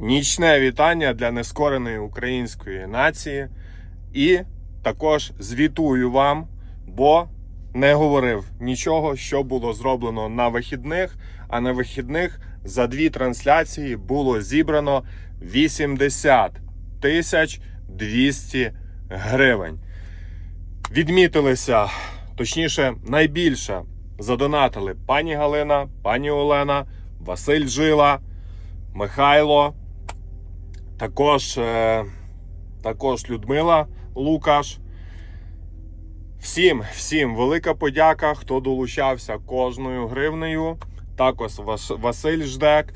Нічне вітання для нескореної української нації. І також звітую вам, бо не говорив нічого, що було зроблено на вихідних. А на вихідних за дві трансляції було зібрано 80 тисяч 200 гривень. Відмітилися, точніше, найбільше задонатили пані Галина, пані Олена, Василь Жила, Михайло, також, е, також Людмила Лукаш. Всім, всім велика подяка, хто долучався кожною гривнею. Також Василь Ждек.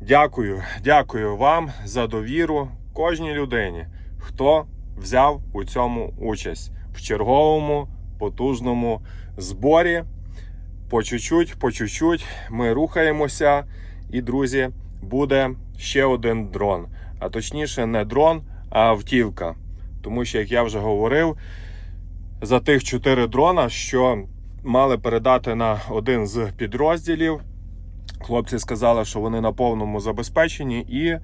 Дякую, дякую вам за довіру кожній людині, хто взяв у цьому участь в черговому потужному зборі. По чуть-чуть, по чуть-чуть ми рухаємося. І, друзі, буде ще один дрон. А точніше, не дрон, а автівка. Тому що, як я вже говорив, за тих чотири дрона, що мали передати на один з підрозділів, хлопці сказали, що вони на повному забезпеченні, і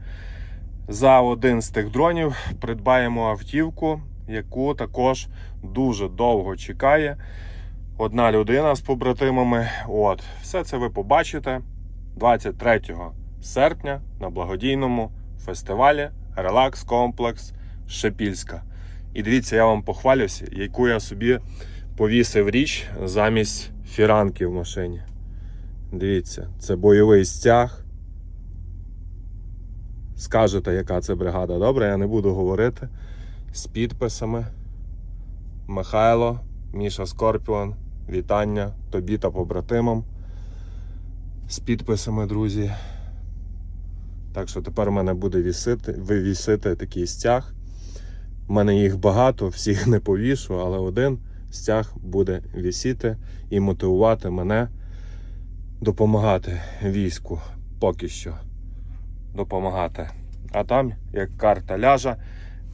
за один з тих дронів придбаємо автівку, яку також дуже довго чекає одна людина з побратимами. От, все це ви побачите 23 серпня на благодійному фестивалі Релакс Комплекс Шепільська. І дивіться, я вам похвалюся, яку я собі повісив річ замість фіранки в машині. Дивіться, це бойовий стяг. Скажете, яка це бригада. Добре, я не буду говорити. З підписами. Михайло, Міша Скорпіон. Вітання тобі та побратимам. З підписами, друзі. Так що тепер в мене буде вісити, вивісити такий стяг. У мене їх багато, всіх не повішу, але один стяг буде вісіти і мотивувати мене допомагати війську поки що. Допомагати. А там, як карта ляжа.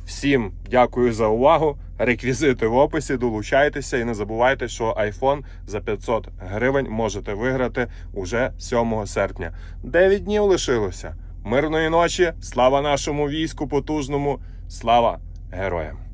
Всім дякую за увагу. Реквізити в описі, долучайтеся і не забувайте, що iPhone за 500 гривень можете виграти уже 7 серпня. 9 днів лишилося. Мирної ночі, слава нашому війську потужному, слава героям!